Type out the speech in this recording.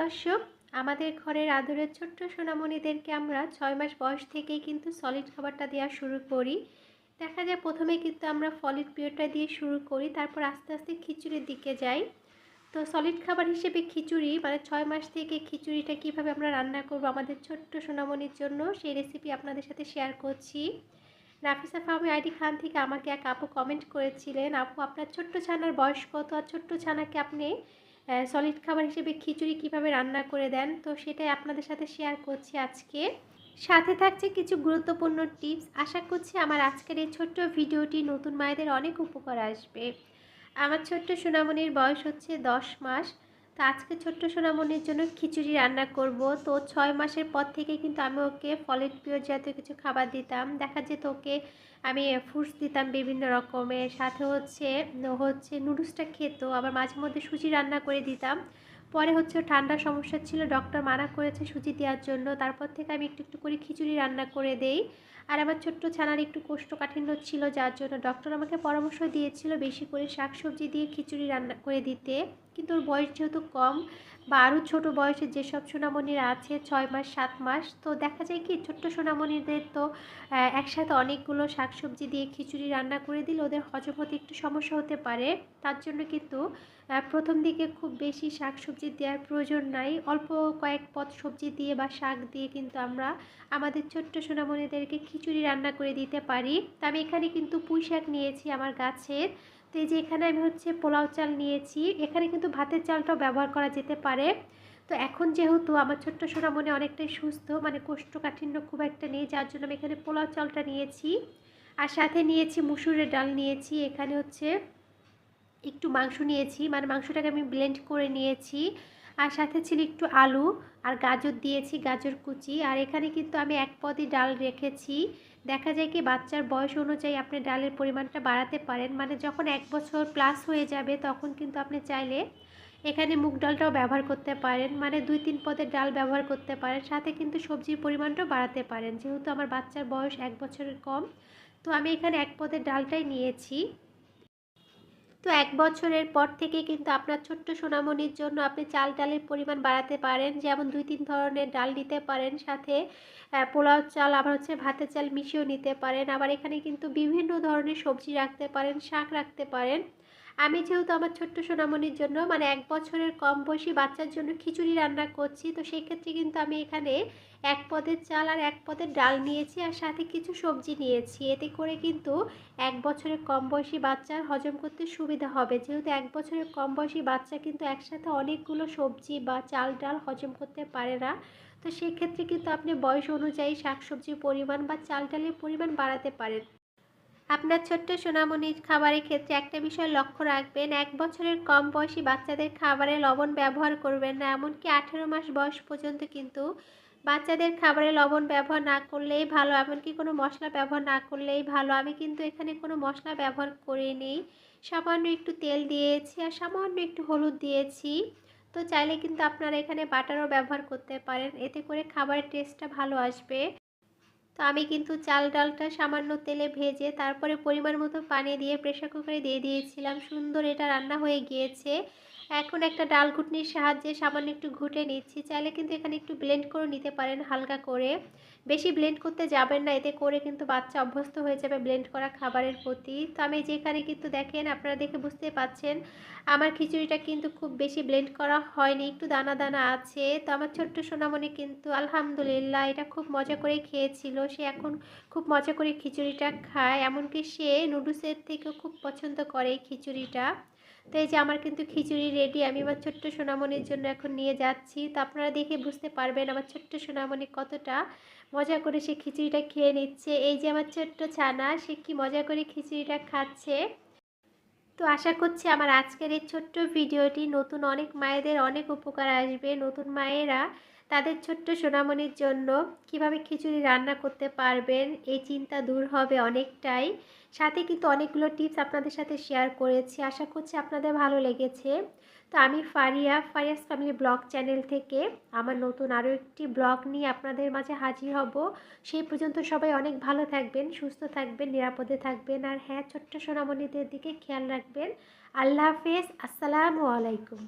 দর্শক, আমাদের ঘরের আদরের ছোট্ট সোনামণিদেরকে আমরা ছয় মাস বয়স থেকেই কিন্তু সলিড খাবারটা দেওয়া শুরু করি। দেখা যায় প্রথমে কিন্তু আমরা ফলিড পিরিয়ডটা দিয়ে শুরু করি, তারপর আস্তে আস্তে খিচুড়ির দিকে যাই। তো সলিড খাবার হিসেবে খিচুড়ি মানে ছয় মাস থেকে খিচুড়িটা কীভাবে আমরা রান্না করব আমাদের ছোট্ট সোনামণির জন্য, সেই রেসিপি আপনাদের সাথে শেয়ার করছি। নাফিসা ফাহমি আইডি খান থেকে আমাকে এক আপু কমেন্ট করেছিলেন, আপু, আপনার ছোট্ট ছানার বয়স কত? আর ছোট্ট ছানাকে আপনি সলিড খাবার হিসেবে খিচুড়ি কীভাবে রান্না করে দেন? তো সেটাই আপনাদের সাথে শেয়ার করছি আজকে। সাথে থাকছে কিছু গুরুত্বপূর্ণ টিপস আশা করছি আমার আজকের এই ছোট্ট ভিডিওটি নতুন মায়েদের অনেক উপকার আসবে। আমার ছোট্ট সুনামনির বয়স হচ্ছে দশ মাস। তো আজকে ছোট্ট সোনামণির জন্য খিচুড়ি রান্না করব। তো ছয় মাসের পর থেকে কিন্তু আমি ওকে ফলের পিওর জাতীয় কিছু খাবার দিতাম। দেখা যেত ওকে আমি ফ্রুটস দিতাম বিভিন্ন রকমের। সাথে হচ্ছে হচ্ছে নুডলসটা খেত। আবার মাঝে মধ্যে সুজি রান্না করে দিতাম। পরে হচ্ছে ঠান্ডার সমস্যা ছিল ডক্টর মানা করেছে সুজি দেওয়ার জন্য। তারপর থেকে আমি একটু একটু করে খিচুড়ি রান্না করে দেই। আর আমার ছোট্ট ছানার একটু কোষ্ঠকাঠিন্য ছিল, যার জন্য ডক্টর আমাকে পরামর্শ দিয়েছিল বেশি করে শাকসবজি দিয়ে খিচুড়ি রান্না করে দিতে। কিন্তু ওর বয়স যেহেতু কম বা আরও ছোটো বয়সে যেসব সোনামণিরা আছে, ছয় মাস, সাত মাস, তো দেখা যায় কি ছোট্ট সোনামণিদের তো একসাথে অনেকগুলো শাকসবজি দিয়ে খিচুড়ি রান্না করে দিলে ওদের হজম হতে একটু সমস্যা হতে পারে। তার জন্য কিন্তু প্রথম দিকে খুব বেশি শাক সবজি দেওয়ার প্রয়োজন নাই। অল্প কয়েক পদ সবজি দিয়ে বা শাক দিয়ে কিন্তু আমরা আমাদের ছোট্ট সোনামণিদেরকে খিচুড়ি রান্না করে দিতে পারি। তা আমি এখানে কিন্তু পুঁই শাক নিয়েছি আমার গাছের। তো এই যে এখানে আমি হচ্ছে পোলাও চাল নিয়েছি। এখানে কিন্তু ভাতের চালটাও ব্যবহার করা যেতে পারে। তো এখন যেহেতু আমার ছোট্ট সোনামণি অনেকটাই সুস্থ মানে কোষ্ঠকাঠিন্য খুব একটা নেই, যার জন্য আমি এখানে পোলাও চালটা নিয়েছি। আর সাথে নিয়েছি মুসুরের ডাল নিয়েছি, এখানে হচ্ছে একটু মাংস নিয়েছি মানে মাংসটাকে আমি ব্লেন্ড করে নিয়েছি। আর সাথে ছিল একটু আলু আর গাজর দিয়েছি, গাজর কুচি। আর এখানে কিন্তু আমি এক পদই ডাল রেখেছি। দেখা যায় কি বাচ্চার বয়স অনুযায়ী আপনি ডালের পরিমাণটা বাড়াতে পারেন। মানে যখন এক বছর প্লাস হয়ে যাবে, তখন কিন্তু আপনি চাইলে এখানে মুগ ডালটাও ব্যবহার করতে পারেন। মানে দুই তিন পদের ডাল ব্যবহার করতে পারেন। সাথে কিন্তু সবজির পরিমাণটাও বাড়াতে পারেন। যেহেতু আমার বাচ্চার বয়স এক বছরের কম, তো আমি এখানে এক পদের ডালটাই নিয়েছি। তো এক বছরের পর থেকে কিন্তু আপনার ছোট্ট সোনামণির জন্য আপনি চাল ডালের পরিমাণ বাড়াতে পারেন। যেমন দুই তিন ধরনের ডাল নিতে পারেন, সাথে পোলাও চাল, আবার হচ্ছে ভাতের চাল মিশিয়েও নিতে পারেন। আবার এখানে কিন্তু বিভিন্ন ধরনের সবজি রাখতে পারেন, শাক রাখতে পারেন। আমি যেহেতু আমার ছোট্ট সোনামণির জন্য মানে এক বছরের কম বয়সী বাচ্চার জন্য খিচুড়ি রান্না করছি, তো সেই ক্ষেত্রে কিন্তু আমি এখানে এক পদের চাল আর এক পদের ডাল নিয়েছি আর সাথে কিছু সবজি নিয়েছি। এতে করে কিন্তু এক বছরের কম বয়সী বাচ্চার হজম করতে সুবিধা হবে। যেহেতু এক বছরের কম বয়সী বাচ্চা কিন্তু একসাথে অনেকগুলো সবজি বা চাল ডাল হজম করতে পারে না। তো সেক্ষেত্রে কিন্তু আপনি বয়স অনুযায়ী শাকসবজির পরিমাণ বা চাল ডালের পরিমাণ বাড়াতে পারেন। আপনার ছোট্ট সোনামণির খাবারের ক্ষেত্রে একটা বিষয় লক্ষ্য রাখবেন, এক বছরের কম বয়সী বাচ্চাদের খাবারে লবণ ব্যবহার করবেন না, এমনকি আঠেরো মাস বয়স পর্যন্ত কিন্তু বাচ্চাদের খাবারে লবণ ব্যবহার না করলেই ভালো, এমনকি কোনো মশলা ব্যবহার না করলেই ভালো। আমি কিন্তু এখানে কোনো মশলা ব্যবহার করিনি সামান্য একটু তেল দিয়েছি আর সামান্য একটু হলুদ দিয়েছি। তো চাইলে কিন্তু আপনারা এখানে বাটারও ব্যবহার করতে পারেন, এতে করে খাবারের টেস্টটা ভালো আসবে। তো আমি কিন্তু চাল ডালটা সামান্য তেলে ভেজে তারপরে পরিমাণ মতো পানি দিয়ে প্রেশার কুকারে দিয়ে দিয়েছিলাম। সুন্দর এটা রান্না হয়ে গিয়েছে। এখন একটা ডাল ঘুটনির সাহায্যে সামান্য একটু ঘুটে নিচ্ছি। চাইলে কিন্তু এখানে একটু ব্লেন্ড করে নিতে পারেন হালকা করে। বেশি ব্লেন্ড করতে যাবেন না, এতে করে কিন্তু বাচ্চা অভ্যস্ত হয়ে যাবে ব্লেন্ড করা খাবারের প্রতি। তো আমি যেখানে কিন্তু দেখেন, আপনারা দেখে বুঝতে পাচ্ছেন, আমার খিচুড়িটা কিন্তু খুব বেশি ব্লেন্ড করা হয়নি, একটু দানা দানা আছে। তো আমার ছোট্ট সোনামণি কিন্তু আলহামদুলিল্লাহ এটা খুব মজা করে খেয়েছিল। সে এখন খুব মজা করে খিচুড়িটা খায়, এমনকি সে নুডলসের থেকেও খুব পছন্দ করে এই খিচুড়িটা। তো এই যে আমার কিন্তু খিচুড়ি রেডি আমি আমার ছোট্ট সোনামণির জন্য এখন নিয়ে যাচ্ছি। তো আপনারা দেখে বুঝতে পারবেন আমার ছোট্ট সোনামণি কতটা মজা করে সে খিচুড়িটা খেয়ে নিচ্ছে। এই যে আমার ছোট্ট ছানা, সে কি মজা করে খিচুড়িটা খাচ্ছে। তো আশা করছি আমার আজকের এই ছোট্ট ভিডিওটি নতুন অনেক মায়েদের অনেক উপকার আসবে। নতুন মায়েরা তাদের ছোট্ট সোনামণির জন্য কীভাবে খিচুড়ি রান্না করতে পারবেন, এই চিন্তা দূর হবে অনেকটাই। সাথে কিন্তু অনেকগুলো টিপস আপনাদের সাথে শেয়ার করেছি। আশা করছি আপনাদের ভালো লেগেছে। তো আমি Faria, Faria's family vlog channel থেকে আমার নতুন আরও একটি ব্লগ নিয়ে আপনাদের মাঝে হাজির হব। সেই পর্যন্ত সবাই অনেক ভালো থাকবেন, সুস্থ থাকবেন, নিরাপদে থাকবেন আর হ্যাঁ ছোট্ট সোনামণিদের দিকে খেয়াল রাখবেন। আল্লাহ হাফেজ, আসসালামু আলাইকুম।